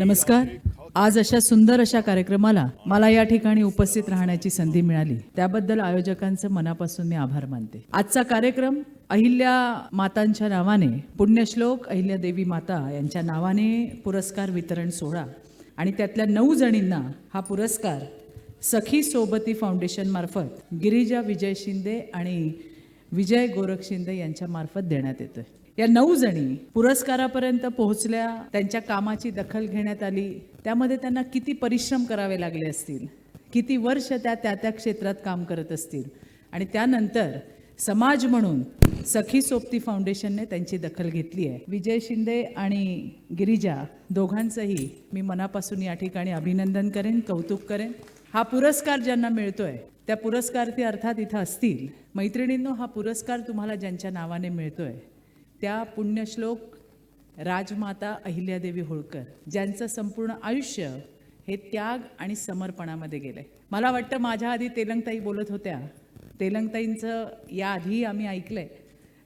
नमस्कार. आज अशा सुंदर अशा कार्यक्रमाला मला या ठिकाणी उपस्थित राहण्याची संधी मिळाली. त्याबद्दल आयोजकांचं मनापासून मी आभार मानते. आजचा कार्यक्रम अहिल्या मातांच्या नावाने पुण्यश्लोक अहिल्या देवी माता यांच्या नावाने पुरस्कार वितरण सोहळा आणि त्यातल्या नऊ जणींना हा पुरस्कार सखी सोबती फाउंडेशन मार्फत गिरिजा विजय शिंदे आणि विजय गोरख शिंदे यांच्यामार्फत देण्यात येतोय. या नऊ जणी पुरस्कारापर्यंत पोहोचल्या त्यांच्या कामाची दखल घेण्यात आली. त्यामध्ये त्यांना किती परिश्रम करावे लागले असतील? किती वर्ष त्या त्या त्या क्षेत्रात काम करत असतील? आणि त्यानंतर समाज म्हणून सखी सोबती फाउंडेशनने त्यांची दखल घेतली आहे. विजय शिंदे आणि गिरिजा दोघांचंही मी मनापासून या ठिकाणी अभिनंदन करेन कौतुक करेन. हा पुरस्कार ज्यांना मिळतोय त्या पुरस्कार ते अर्थात इथं असतील. मैत्रिणींनो हा पुरस्कार तुम्हाला ज्यांच्या नावाने मिळतोय त्या पुण्यश्लोक राजमाता अहिल्यादेवी होळकर ज्यांचं संपूर्ण आयुष्य हे त्याग आणि समर्पणामध्ये गेलंय. मला वाटतं माझ्या आधी तेलंगताई बोलत होत्या. तेलंगताईंचं याआधी आम्ही ऐकलंय.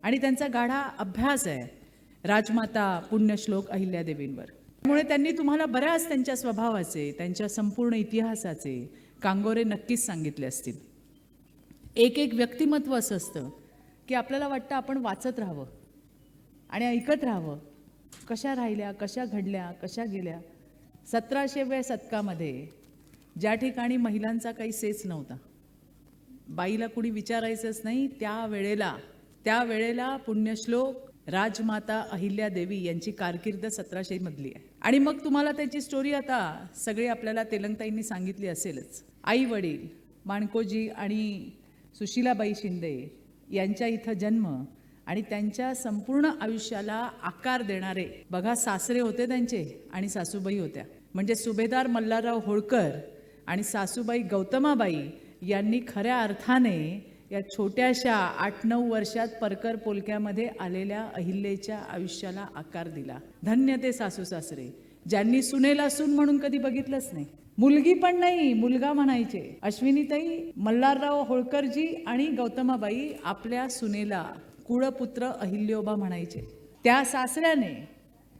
आणि त्यांचा गाढा अभ्यास आहे राजमाता पुण्यश्लोक अहिल्यादेवींवर. त्यामुळे त्यांनी तुम्हाला बऱ्याच त्यांच्या स्वभावाचे त्यांच्या संपूर्ण इतिहासाचे कांगोरे नक्कीच सांगितले असतील. एक एक व्यक्तिमत्व असं असतं की आपल्याला वाटतं आपण वाचत राहावं. आणि ऐकत राहावं. कशा राहिल्या कशा घडल्या कशा गेल्या? सतराशेव्या शतकामध्ये ज्या ठिकाणी महिलांचा काही सेच नव्हता बाईला कुणी विचारायचंच नाही त्या वेळेला त्या वेळेला पुण्यश्लोक राजमाता अहिल्या देवी यांची कारकीर्द सतराशे मधली आहे. आणि मग तुम्हाला त्याची स्टोरी आता सगळी आपल्याला तेलंगताईंनी सांगितली असेलच. आई वडील माणकोजी आणि सुशीलाबाई शिंदे यांच्या इथं जन्म आणि त्यांच्या संपूर्ण आयुष्याला आकार देणारे. बघा सासरे होते त्यांचे आणि सासूबाई होत्या. म्हणजे सुभेदार मल्हारराव होळकर आणि सासूबाई गौतमाबाई यांनी खऱ्या अर्थाने या छोट्याशा आठ नऊ वर्षात परकर पोलक्यामध्ये आलेल्या अहिल्याच्या आयुष्याला आकार दिला. धन्य ते सासू सासरे. ज्यांनी सुनेला सून म्हणून कधी बघितलंच नाही. मुलगी पण नाही मुलगा म्हणायचे. अश्विनीताई मल्हारराव होळकरजी आणि गौतमाबाई आपल्या सुनेला कुळपुत्र अहिल्योबा म्हणायचे. त्या सासऱ्याने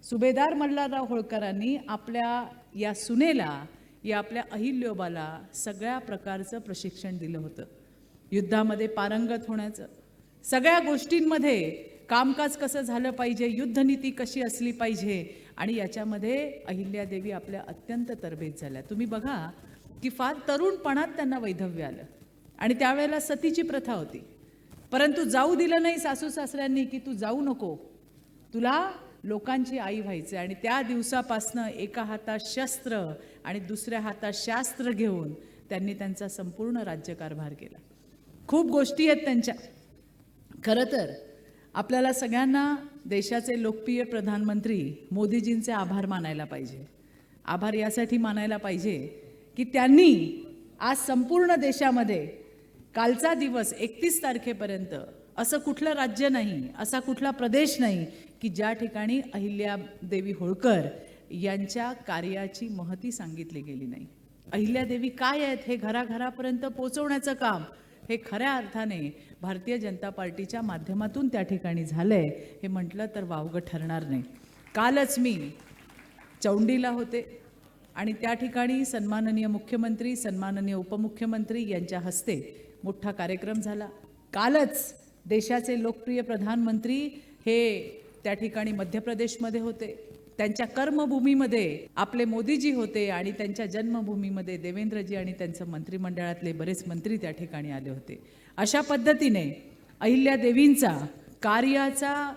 सुभेदार मल्हारराव होळकरांनी आपल्या या सुनेला या आपल्या अहिल्योबाला सगळ्या प्रकारचं प्रशिक्षण दिलं होतं. युद्धामध्ये पारंगत होण्याचं. सगळ्या गोष्टींमध्ये कामकाज कसं झालं पाहिजे युद्धनीती कशी असली पाहिजे आणि याच्यामध्ये अहिल्यादेवी आपल्या अत्यंत तरबेज झाल्या. तुम्ही बघा की फार तरुणपणात त्यांना वैधव्य आलं. आणि त्यावेळेला सतीची प्रथा होती. परंतु जाऊ दिलं नाही सासू सासऱ्यांनी की तू जाऊ नको. तुला लोकांची आई व्हायचे आणि त्या दिवसापासनं एका हातात शस्त्र आणि दुसऱ्या हातात शास्त्र घेऊन त्यांनी त्यांचा संपूर्ण राज्यकारभार केला. खूप गोष्टी आहेत त्यांच्या. खरं तर आपल्याला सगळ्यांना देशाचे लोकप्रिय प्रधानमंत्री मोदीजींचे आभार मानायला पाहिजे. आभार यासाठी मानायला पाहिजे की त्यांनी आज संपूर्ण देशामध्ये कालचा दिवस एकतीस तारखेपर्यंत. असं कुठलं राज्य नाही असा कुठला प्रदेश नाही की ज्या ठिकाणी अहिल्या देवी होळकर यांच्या कार्याची महती सांगितली गेली नाही. अहिल्यादेवी काय आहेत हे घराघरापर्यंत पोचवण्याचं काम हे खऱ्या अर्थाने भारतीय जनता पार्टीच्या माध्यमातून त्या ठिकाणी झालंय हे म्हटलं तर वावगं ठरणार नाही. कालच मी चौंडीला होते आणि त्या ठिकाणी सन्माननीय मुख्यमंत्री सन्माननीय उपमुख्यमंत्री यांच्या हस्ते मोठा कार्यक्रम झाला. कालच देशाचे लोकप्रिय प्रधानमंत्री हे त्या ठिकाणी मध्य प्रदेशमध्ये होते. त्यांच्या कर्मभूमीमध्ये आपले मोदीजी होते आणि त्यांच्या जन्मभूमीमध्ये देवेंद्रजी आणि त्यांचं मंत्रिमंडळातले बरेच मंत्री त्या ठिकाणी आले होते. अशा पद्धतीने अहिल्या देवींचा कार्याचा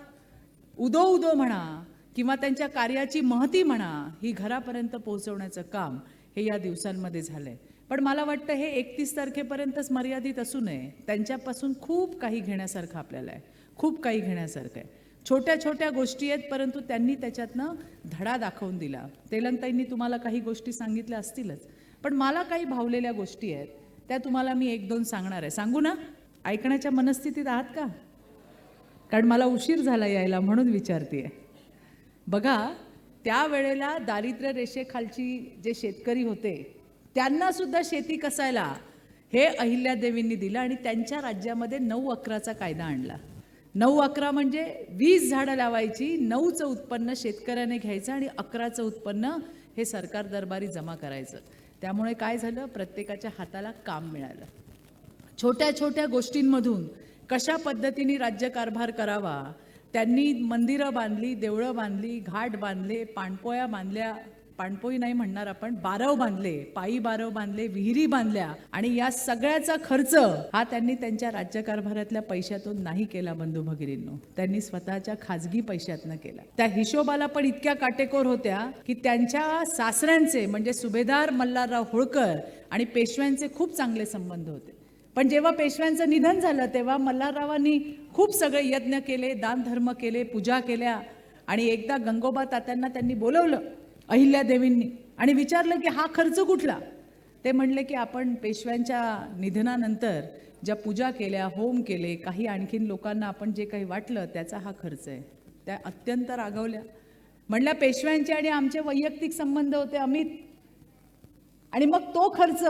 उदो उदो म्हणा किंवा त्यांच्या कार्याची महती म्हणा ही घरापर्यंत पोहोचवण्याचं काम हे या दिवसांमध्ये झालंय. पण मला वाटतं हे एकतीस तारखेपर्यंतच मर्यादित असू नये. त्यांच्यापासून खूप काही घेण्यासारखं आपल्याला आहे. खूप काही घेण्यासारखं आहे. छोट्या छोट्या गोष्टी आहेत परंतु त्यांनी त्याच्यातनं धडा दाखवून दिला. तेलंताईंनी तुम्हाला काही गोष्टी सांगितल्या असतीलच पण मला काही भावलेल्या गोष्टी आहेत. त्या तुम्हाला मी एक दोन सांगणार आहे. सांगू ना? ऐकण्याच्या मनस्थितीत आहात का? कारण मला उशीर झाला यायला म्हणून विचारते बघा त्यावेळेला दारिद्र्य रेषेखालची जे शेतकरी होते त्यांना सुद्धा शेती कसायला हे अहिल्यादेवींनी दिलं आणि त्यांच्या राज्यामध्ये नऊ अकराचा कायदा आणला. नऊ अकरा म्हणजे वीस झाडं लावायची नऊचं उत्पन्न शेतकऱ्याने घ्यायचं आणि अकराचं उत्पन्न हे सरकार दरबारी जमा करायचं. त्यामुळे काय झालं? प्रत्येकाच्या हाताला काम मिळालं. छोट्या छोट्या गोष्टींमधून कशा पद्धतीने राज्यकारभार करावा? त्यांनी मंदिरं बांधली देवळं बांधली घाट बांधले पाणपोया बांधल्या पाणपोई नाही म्हणणार आपण बारव बांधले पायी बारव बांधले विहिरी बांधल्या आणि या सगळ्याचा खर्च हा त्यांनी त्यांच्या राज्यकारभारातल्या पैशातून नाही केला बंधू भगिनींनो. त्यांनी स्वतःच्या खाजगी पैशातनं केला. त्या हिशोबाला पण इतक्या काटेकोर होत्या की त्यांच्या सासऱ्यांचे म्हणजे सुभेदार मल्हारराव होळकर आणि पेशव्यांचे खूप चांगले संबंध होते. पण जेव्हा पेशव्यांचं निधन झालं तेव्हा मल्हाररावांनी खूप सगळे यज्ञ केले दानधर्म केले पूजा केल्या आणि एकदा गंगोबा तात्यांना त्यांनी बोलवलं. अहिल्यादेवींनी आणि विचारलं की हा खर्च कुठला? ते म्हणले की आपण पेशव्यांच्या निधनानंतर ज्या पूजा केल्या होम केले काही आणखीन लोकांना आपण जे काही वाटलं त्याचा हा खर्च आहे. त्या अत्यंत रागवल्या. म्हणल्या पेशव्यांचे आणि आमचे वैयक्तिक संबंध होते अमित. आणि मग तो खर्च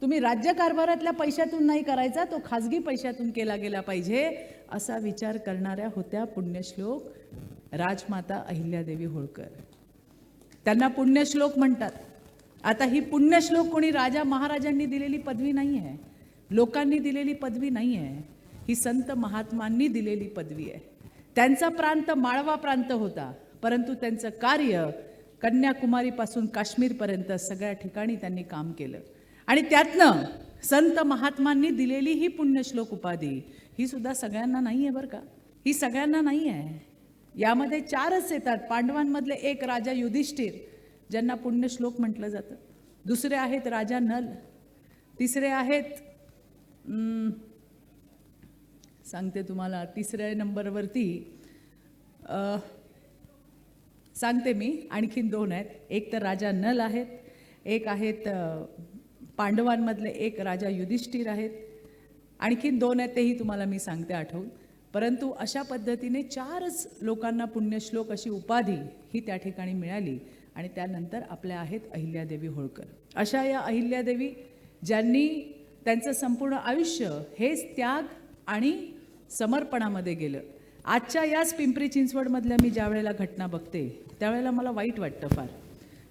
तुम्ही राज्यकारभारातल्या पैशातून नाही करायचा तो खाजगी पैशातून केला गेला पाहिजे असा विचार करणाऱ्या होत्या पुण्यश्लोक राजमाता अहिल्यादेवी होळकर. त्यांना पुण्यश्लोक म्हणतात. आता ही पुण्यश्लोक कोणी राजा महाराजांनी दिलेली पदवी नाही आहे लोकांनी दिलेली पदवी नाही आहे ही संत महात्मांनी दिलेली पदवी आहे. त्यांचा प्रांत माळवा प्रांत होता. परंतु त्यांचं कार्य कन्याकुमारीपासून काश्मीरपर्यंत सगळ्या ठिकाणी त्यांनी काम केलं. आणि त्यातनं संत महात्मांनी दिलेली ही पुण्यश्लोक उपाधी ही सुद्धा सगळ्यांना नाही आहे बरं का? ही सगळ्यांना नाही आहे यामध्ये चारच येतात. पांडवांमधले एक राजा युधिष्ठिर ज्यांना पुण्यश्लोक म्हटलं जातं. दुसरे आहेत राजा नल. तिसरे आहेत सांगते तुम्हाला तिसऱ्या नंबरवरती सांगते मी आणखीन दोन आहेत. एक तर राजा नल आहेत एक आहेत पांडवांमधले एक राजा युधिष्ठिर आहेत. आणखीन दोन आहेत तेही तुम्हाला मी सांगते आठवून. परंतु अशा पद्धतीने चारच लोकांना पुण्यश्लोक अशी उपाधी ही त्या ठिकाणी मिळाली आणि त्यानंतर आपल्या आहेत अहिल्यादेवी होळकर. अशा या अहिल्यादेवी ज्यांनी त्यांचं संपूर्ण आयुष्य हेच त्याग आणि समर्पणामध्ये गेलं. आजच्या याच पिंपरी चिंचवडमधल्या मी ज्या वेळेला घटना बघते त्यावेळेला मला वाईट वाटतं फार.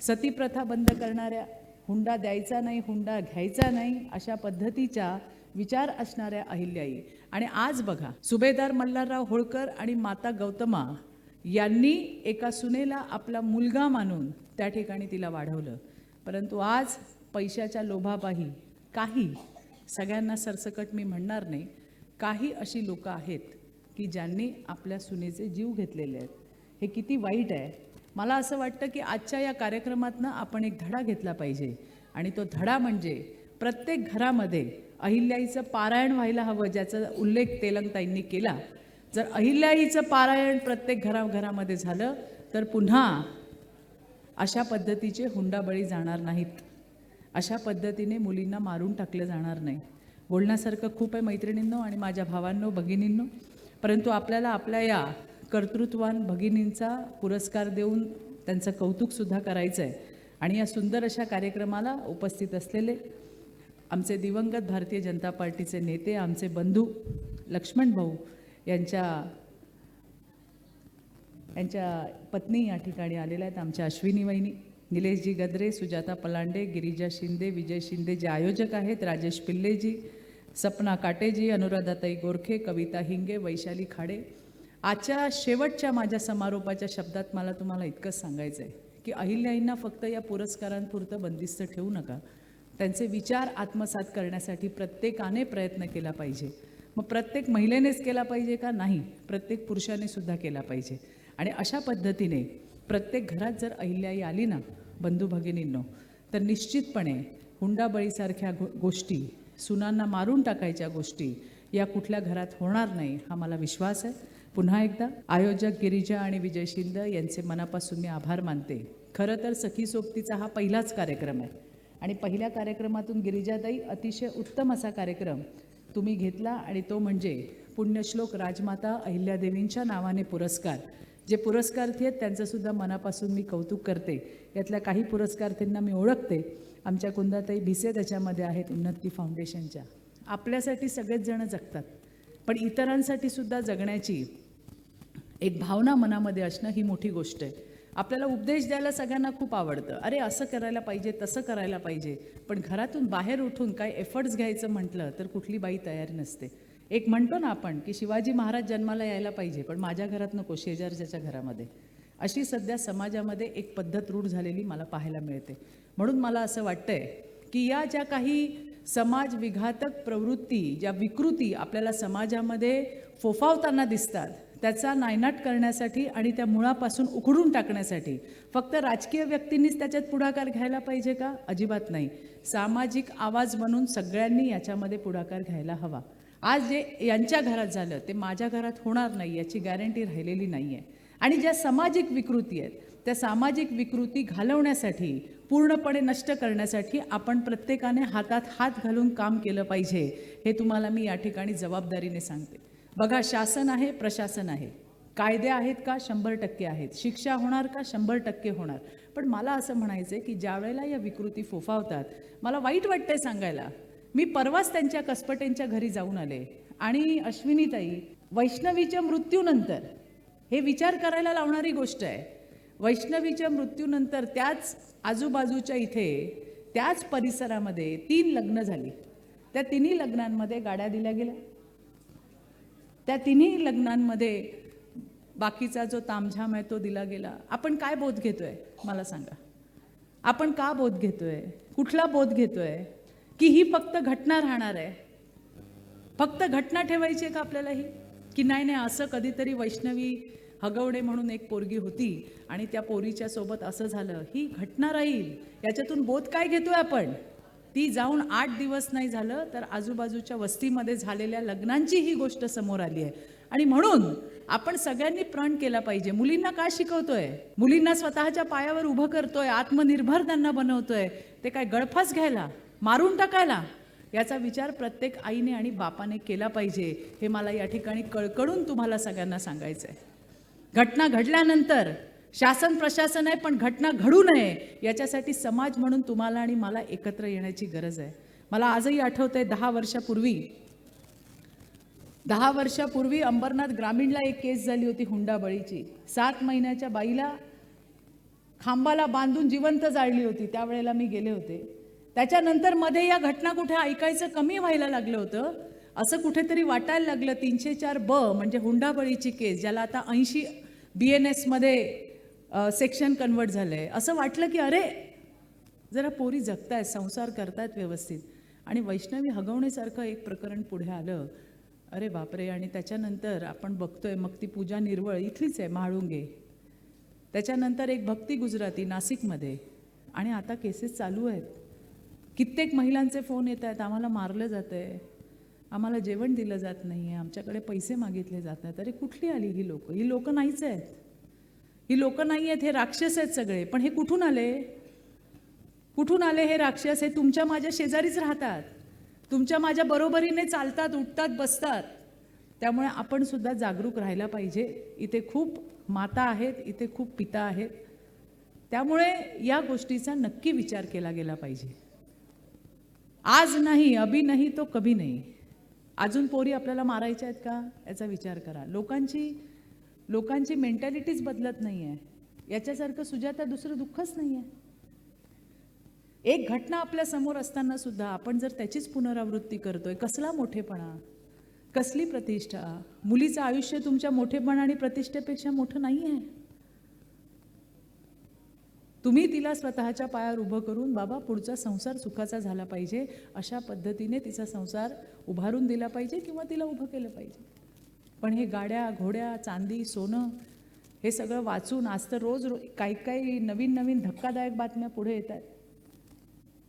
सतीप्रथा बंद करणाऱ्या हुंडा द्यायचा नाही हुंडा घ्यायचा नाही अशा पद्धतीच्या विचार असणाऱ्या अहिल्याई. आणि आज बघा सुभेदार मल्हारराव होळकर आणि माता गौतमा यांनी एका सुनेला आपला मुलगा मानून त्या ठिकाणी तिला वाढवलं. परंतु आज पैशाच्या लोभापाही काही सगळ्यांना सरसकट मी म्हणणार नाही. काही अशी लोकं आहेत की ज्यांनी आपल्या सुनेचे जीव घेतलेले आहेत. हे किती वाईट आहे. मला असं वाटतं की आजच्या या कार्यक्रमातनं आपण एक धडा घेतला पाहिजे. आणि तो धडा म्हणजे प्रत्येक घरामध्ये अहिल्याईचं पारायण व्हायला हवं ज्याचा उल्लेख तेलंगताईंनी केला. जर अहिल्याईचं पारायण प्रत्येक घराघरामध्ये झालं तर पुन्हा अशा पद्धतीचे हुंडाबळी जाणार नाहीत. अशा पद्धतीने मुलींना मारून टाकलं जाणार नाही. बोलण्यासारखं खूप आहे मैत्रिणींनो आणि माझ्या भावांनो भगिनींनो. परंतु आपल्याला आपल्या या कर्तृत्वान भगिनींचा पुरस्कार देऊन त्यांचं कौतुकसुद्धा करायचं आहे आणि या सुंदर अशा कार्यक्रमाला उपस्थित असलेले आमचे दिवंगत भारतीय जनता पार्टीचे नेते आमचे बंधू लक्ष्मण भाऊ यांच्या यांच्या पत्नी या ठिकाणी आलेल्या आहेत. आमच्या अश्विनी वहिनी निलेशजी गद्रे सुजाता पलांडे गिरिजा शिंदे विजय शिंदे जे आयोजक आहेत राजेश पिल्लेजी सपना काटेजी अनुराधाताई गोरखे कविता हिंगे वैशाली खाडे. आजच्या शेवटच्या माझ्या समारोपाच्या शब्दात मला तुम्हाला इतकंच सांगायचं आहे की अहिल्याईंना फक्त या पुरस्कारांपुरतं बंदिस्त ठेवू नका. त्यांचे विचार आत्मसात करण्यासाठी प्रत्येकाने प्रयत्न केला पाहिजे. मग प्रत्येक महिलेनेच केला पाहिजे का? नाही. प्रत्येक पुरुषाने सुद्धा केला पाहिजे. आणि अशा पद्धतीने प्रत्येक घरात जर अहिल्याई आली ना बंधू भगिनींनो तर निश्चितपणे हुंडाबळीसारख्या गो गोष्टी सुनांना मारून टाकायच्या गोष्टी या कुठल्या घरात होणार नाही हा मला विश्वास आहे. पुन्हा एकदा आयोजक गिरिजा आणि विजय शिंद यांचे मनापासून मी आभार मानते. खरं तर सखी सोबतीचा हा पहिलाच कार्यक्रम आहे. आणि पहिल्या कार्यक्रमातून गिरिजाताई अतिशय उत्तम असा कार्यक्रम तुम्ही घेतला आणि तो म्हणजे पुण्यश्लोक राजमाता अहिल्यादेवींच्या नावाने पुरस्कार. जे पुरस्कार्थी आहेत त्यांचंसुद्धा मनापासून मी कौतुक करते. यातल्या काही पुरस्कार्थींना मी ओळखते. आमच्या कुंदाताई भिसे त्याच्यामध्ये आहेत उन्नती फाउंडेशनच्या आपल्यासाठी सगळेच जण जगतात. पण इतरांसाठी सुद्धा जगण्याची एक भावना मनामध्ये असणं ही मोठी गोष्ट आहे. आपल्याला उपदेश द्यायला सगळ्यांना खूप आवडतं. अरे असं करायला पाहिजे तसं करायला पाहिजे. पण घरातून बाहेर उठून काय एफर्ट्स घ्यायचं म्हटलं तर कुठली बाई तयार नसते. एक म्हणतो ना आपण की शिवाजी महाराज जन्माला यायला पाहिजे पण माझ्या घरात नको शेजारच्याच्या घरामध्ये. अशी सध्या समाजामध्ये एक पद्धत रूढ झालेली मला पाहायला मिळते. म्हणून मला असं वाटतंय की या ज्या काही समाज विघातक प्रवृत्ती ज्या विकृती आपल्याला समाजामध्ये फोफावताना दिसतात त्याचा नायनाट करण्यासाठी आणि त्या मुळापासून उखडून टाकण्यासाठी. फक्त राजकीय व्यक्तींनीच त्याच्यात पुढाकार घ्यायला पाहिजे का? अजिबात नाही. सामाजिक आवाज म्हणून सगळ्यांनी याच्यामध्ये पुढाकार घ्यायला हवा. आज जे यांच्या घरात झालं ते माझ्या घरात होणार नाही याची गॅरंटी राहिलेली नाही आहे आणि ज्या सामाजिक विकृती आहेत त्या सामाजिक विकृती घालवण्यासाठी पूर्णपणे नष्ट करण्यासाठी आपण प्रत्येकाने हातात हात घालून काम केलं पाहिजे हे तुम्हाला मी या ठिकाणी जबाबदारीने सांगते. बघा शासन आहे प्रशासन आहे. कायदे आहेत का? शंभर टक्के आहेत. शिक्षा होणार का? शंभर टक्के होणार. पण मला असं म्हणायचं आहे की ज्या वेळेला या विकृती फोफावतात मला वाईट वाटतंय सांगायला. मी परवाच त्यांच्या कसपटेंच्या घरी जाऊन आले आणि अश्विनीताई वैष्णवीच्या मृत्यूनंतर हे विचार करायला लावणारी गोष्ट आहे. वैष्णवीच्या मृत्यूनंतर त्याच आजूबाजूच्या इथे त्याच परिसरामध्ये तीन लग्न झाली. त्या तिन्ही लग्नांमध्ये गाड्या दिल्या गेल्या. त्या तिन्ही लग्नांमध्ये बाकीचा जो तामझाम आहे तो दिला गेला. आपण काय बोध घेतोय? मला सांगा. आपण का बोध घेतोय? कुठला बोध घेतोय? की ही फक्त घटना राहणार आहे? फक्त घटना ठेवायची आहे का आपल्याला ही की नाही नाही असं कधीतरी वैष्णवी हगवडे म्हणून एक पोरगी होती आणि त्या पोरीच्या सोबत असं झालं. ही घटना राहील. याच्यातून बोध काय घेतोय आपण? ती जाऊन आठ दिवस नाही झालं तर आजूबाजूच्या वस्तीमध्ये झालेल्या लग्नांची ही गोष्ट समोर आली आहे. आणि म्हणून आपण सगळ्यांनी प्रण केला पाहिजे. मुलींना काय शिकवतोय? मुलींना स्वतःच्या पायावर उभं करतोय आत्मनिर्भर त्यांना बनवतोय. ते काय गळफास घ्यायला मारून टाकायला? याचा विचार प्रत्येक आईने आणि बापाने केला पाहिजे. हे मला या ठिकाणी कळकळून तुम्हाला सगळ्यांना सांगायचं आहे घटना घडल्यानंतर शासन प्रशासन आहे पण घटना घडू नये याच्यासाठी समाज म्हणून तुम्हाला आणि मला एकत्र येण्याची गरज आहे. मला आजही आठवतंय दहा वर्षापूर्वी दहा वर्षापूर्वी अंबरनाथ ग्रामीणला एक केस झाली होती हुंडाबळीची. सात महिन्याच्या बाईला खांबाला बांधून जिवंत जाळली होती त्यावेळेला मी गेले होते. त्याच्यानंतरमध्ये या घटना कुठे ऐकायचं कमी व्हायला लागलं होतं. असं कुठेतरी वाटायला लागलं तीनशे चार ब म्हणजे हुंडाबळीची केस ज्याला आता ऐंशी बी एन एसमध्ये सेक्शन कन्वर्ट झालं आहे असं वाटलं की अरे जरा पोरी जगतायत संसार करतायत व्यवस्थित. आणि वैष्णवी हगवण्यासारखं एक प्रकरण पुढे आलं. अरे बापरे आणि त्याच्यानंतर आपण बघतोय मग ती पूजा निर्वळ इथलीच आहे म्हाळुंगे. त्याच्यानंतर एक भक्ती गुजराती नाशिकमध्ये. आणि आता केसेस चालू आहेत. कित्येक महिलांचे फोन येत आहेत आम्हाला मारलं जातं आहे. आम्हाला जेवण दिलं जात नाही आहे आमच्याकडे पैसे मागितले जात आहेत अरे कुठली आली ही लोकं? ही लोकं नाहीच आहेत. ही लोक नाही आहेत हे राक्षस आहेत सगळे. पण हे कुठून आले? कुठून आले हे राक्षस? हे तुमच्या माझ्या शेजारीच राहतात. तुमच्या माझ्या बरोबरीने चालतात उठतात बसतात. त्यामुळे आपण सुद्धा जागरूक राहायला पाहिजे. इथे खूप माता आहेत इथे खूप पिता आहेत. त्यामुळे या गोष्टीचा नक्की विचार केला गेला पाहिजे. आज नाही अभी नाही तो कभी नाही. अजून पोरी आपल्याला मारायच्या आहेत का? याचा विचार करा. लोकांची लोकांची मेंटॅलिटीच बदलत नाही आहे याच्यासारखं सुजाता दुसरं दुःखच नाही आहे एक घटना आपल्यासमोर असताना सुद्धा आपण जर त्याचीच पुनरावृत्ती करतोय कसला मोठेपणा? कसली प्रतिष्ठा? मुलीचं आयुष्य तुमच्या मोठेपणा आणि प्रतिष्ठेपेक्षा मोठं नाही आहे तुम्ही तिला स्वतःच्या पायावर उभं करून बाबा पुढचा संसार सुखाचा झाला पाहिजे. अशा पद्धतीने तिचा संसार उभारून दिला पाहिजे किंवा तिला उभं केलं पाहिजे. पण हे गाड्या घोड्या चांदी सोनं हे सगळं वाचून आज तर रोज रो काही काही नवीन नवीन धक्कादायक बातम्या पुढे येत आहेत.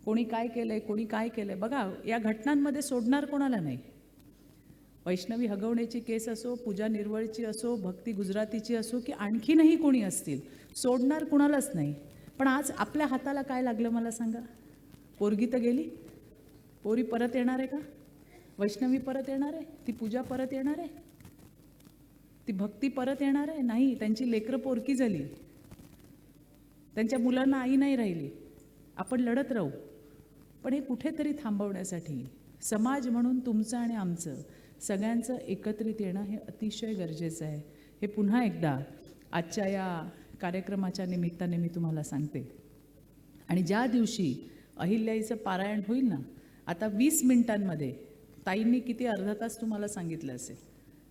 कोणी काय केलंय कोणी काय केलंय? बघा या घटनांमध्ये सोडणार कोणाला नाही? वैष्णवी हगवण्याची केस असो पूजा निर्वळची असो भक्ती गुजरातीची असो की आणखीनही कोणी असतील सोडणार कुणालाच नाही. पण आज आपल्या हाताला काय लागलं मला सांगा? पोरगी तर गेली. पोरी परत येणार आहे का? वैष्णवी परत येणार आहे? ती पूजा परत येणार आहे? ती भक्ती परत येणार आहे? नाही त्यांची लेकरं पोरकी झाली. त्यांच्या मुलांना आई नाही राहिली. आपण लढत राहू. पण हे कुठेतरी थांबवण्यासाठी समाज म्हणून तुमचं आणि आमचं सगळ्यांचं एकत्रित येणं हे अतिशय गरजेचं आहे. हे पुन्हा एकदा आजच्या या कार्यक्रमाच्या निमित्ताने मी तुम्हाला सांगते. आणि ज्या दिवशी अहिल्याईचं पारायण होईल ना आता वीस मिनिटांमध्ये ताईंनी किती अर्धा तास तुम्हाला सांगितलं असेल.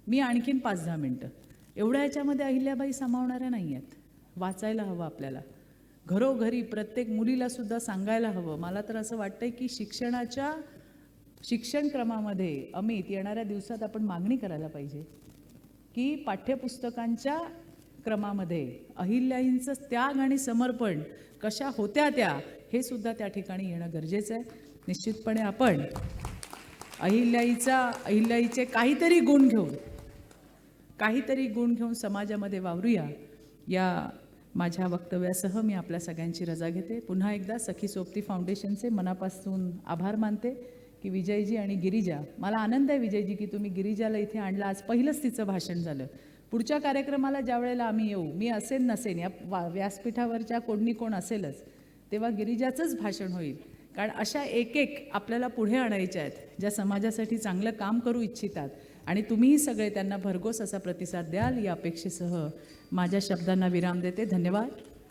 मी आणखीन पाच दहा मिनटं. एवढ्या याच्यामध्ये अहिल्याबाई सामावणाऱ्या नाही आहेत वाचायला हवं आपल्याला. घरोघरी प्रत्येक मुलीला सुद्धा सांगायला हवं. मला तर असं वाटतंय की शिक्षणाच्या शिक्षण क्रमामध्ये अमित येणाऱ्या दिवसात आपण मागणी करायला पाहिजे की पाठ्यपुस्तकांच्या क्रमामध्ये अहिल्याईंचं त्याग आणि समर्पण कशा होत्या त्या हे सुद्धा त्या ठिकाणी येणं गरजेचं आहे. निश्चितपणे आपण अहिल्याईचा अहिल्याईचे काहीतरी गुण घेऊन काहीतरी गुण घेऊन समाजामध्ये वावरूया या माझ्या वक्तव्यासह मी आपल्या सगळ्यांची रजा घेते. पुन्हा एकदा सखी सोबती फाउंडेशनचे मनापासून आभार मानते की विजयजी आणि गिरिजा मला आनंद आहे विजयजी की तुम्ही गिरिजाला इथे आणलं. आज पहिलंच तिचं भाषण झालं. पुढच्या कार्यक्रमाला ज्या वेळेला आम्ही येऊ मी असेन नसेन या वा व्यासपीठावरच्या कोणी कोण असेलच तेव्हा गिरिजाचंच भाषण होईल. कारण अशा एक एक आपल्याला पुढे आणायच्या आहेत ज्या समाजासाठी चांगलं काम करू इच्छितात. आणि तुम्हीही सगळे त्यांना भरघोस असा प्रतिसाद द्याल या अपेक्षेसह माझ्या शब्दांना विराम देते. धन्यवाद.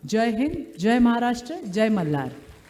जय हिंद जय महाराष्ट्र जय मल्हार.